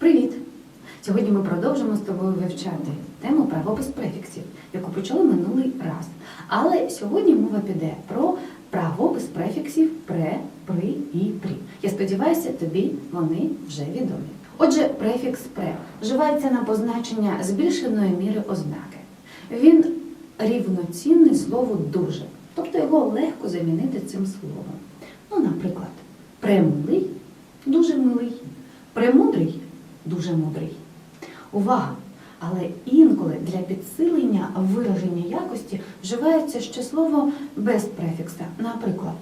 Привіт! Сьогодні ми продовжимо з тобою вивчати тему правопис префіксів, яку почали минулий раз. Але сьогодні мова піде про правопис префіксів пре, при і прі. Я сподіваюся, тобі вони вже відомі. Отже, префікс пре вживається на позначення збільшеної міри ознаки. Він рівноцінний слову дуже, тобто його легко замінити цим словом. Ну, наприклад, премилий дуже милий, премудрий дуже мудрий. Увага! Але інколи для підсилення вираження якості вживається ще слово без префікса. Наприклад,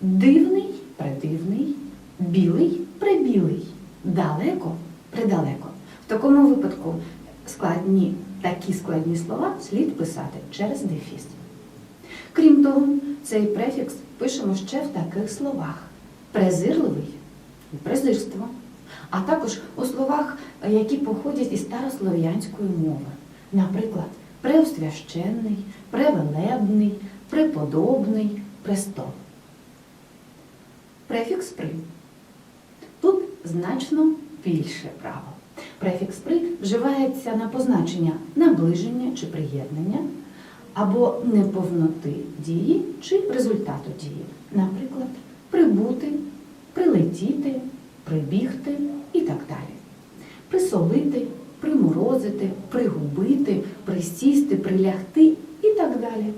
дивний предивний, білий прибілий, далеко придалеко. В такому випадку складні такі складні слова слід писати через дефіс. Крім того, цей префікс пишемо ще в таких словах: презирливий і презирство, а також у словах, які походять із старослов'янської мови. Наприклад, преосвященний, превелебний, преподобний, престол. Префікс при. Тут значно більше право. Префікс при вживається на позначення наближення чи приєднання або неповноти дії чи результату дії. Наприклад, прибути, прилетіти, прибігти і так далі. Присолити, приморозити, пригубити, присісти, прилягти і так далі.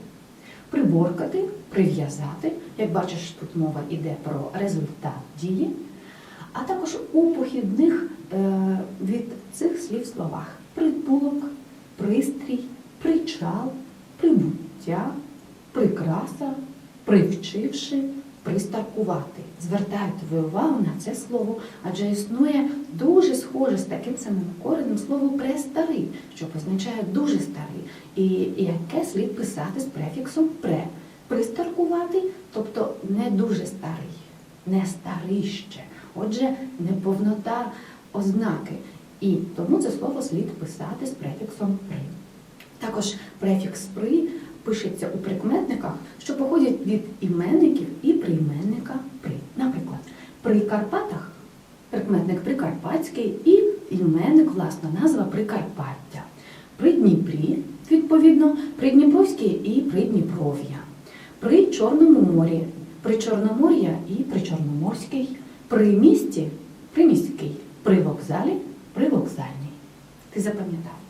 Приборкати, прив'язати, як бачиш, тут мова йде про результат дії, а також у похідних е, від цих слів словах притулок, пристрій, причал, прибуття, прикраса, привчивши, пристаркувати. Звертаю твою увагу на це слово, адже існує дуже схоже з таким самим коренем слово престарий, що позначає дуже старий, і яке слід писати з префіксом пре. Пристаркувати, тобто не дуже старий, не старий ще. Отже, неповнота ознаки. І тому це слово слід писати з префіксом при. Також префікс при пишеться у прикметниках, що походять від іменників і прийменника при. Наприклад, при Карпатах прикметник прикарпатський і іменник, власна назва Прикарпаття. При Дніпрі, відповідно, Придніпровський і Придніпров'я. При Чорному морі, при Чорномор'я і Причорноморський, при місті приміський, при вокзалі привокзальний. Ти запам'ятав?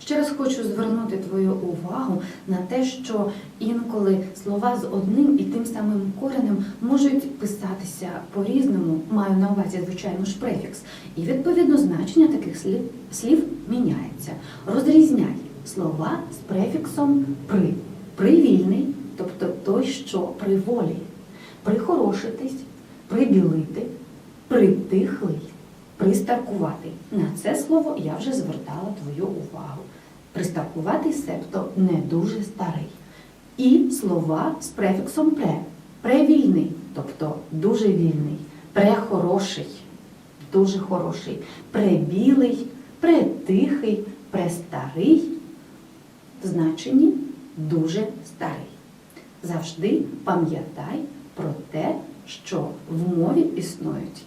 Ще раз хочу звернути твою увагу на те, що інколи слова з одним і тим самим коренем можуть писатися по-різному, маю на увазі, звичайно ж, префікс. І відповідно значення таких слів, слів міняється. Розрізняй слова з префіксом при. Привільний, тобто той, що при волі, прихорошитись, прибілити, притихлий, пристаркувати. На це слово я вже звертала твою увагу. Пристаркуватий, себто не дуже старий. І слова з префіксом пре. Превільний, тобто дуже вільний, прехороший, дуже хороший, пребілий, претихий, престарий, в значенні дуже старий. Завжди пам'ятай про те, що в мові існують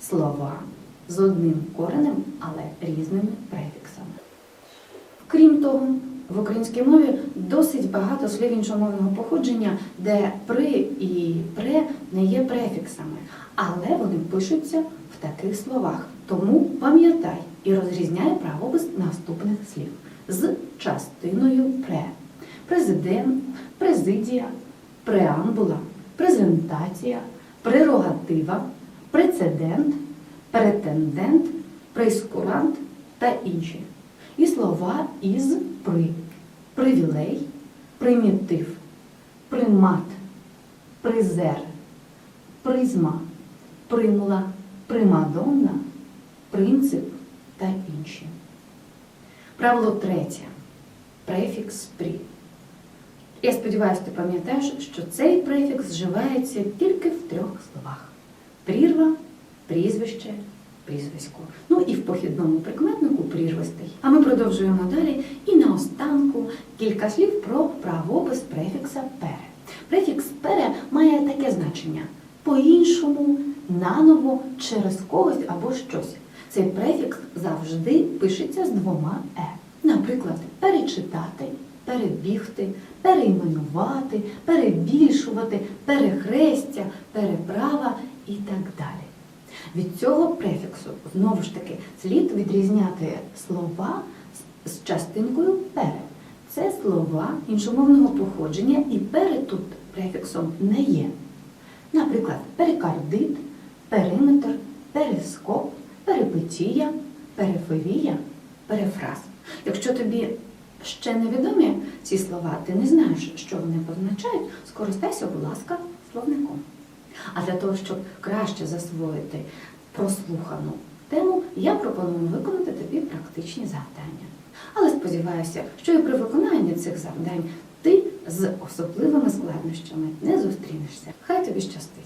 слова з одним коренем, але різними префіксами. Крім того, в українській мові досить багато слів іншомовного походження, де при і пре не є префіксами, але вони пишуться в таких словах. Тому пам'ятай і розрізняй правопис наступних слів з частиною пре. Президент, президія, преамбула, презентація, прерогатива, прецедент, претендент, прескурант та інші. І слова із при, привілей, примітив, примат, призер, призма, примула, примадонна, принцип та інші. Правило третє. Префікс прі. Я сподіваюся, ти пам'ятаєш, що цей префікс вживається тільки в трьох словах: прірва, прізвище, прізвисько. Ну і в похідному прикметнику прірвистий. А ми продовжуємо далі. І наостанку кілька слів про правопис префікса пере. Префікс пере має таке значення по-іншому, наново, через когось або щось. цей префікс завжди пишеться з двома е. Наприклад, перечитати, перебігти, перейменувати, перебільшувати, перехрестя, переправа і так далі. Від цього префіксу знову ж таки слід відрізняти слова з- частинкою перед. Це слова іншомовного походження, і перед тут префіксом не є. Наприклад, перикардит, периметр, перископ, перипетія, периферія, перефраз. Якщо тобі ще невідомі ці слова, ти не знаєш, що вони позначають, скористайся, будь ласка, словником. А для того, щоб краще засвоїти прослухану тему, я пропоную виконати тобі практичні завдання. Але сподіваюся, що і при виконанні цих завдань ти з особливими складнощами не зустрінешся. Хай тобі щастить!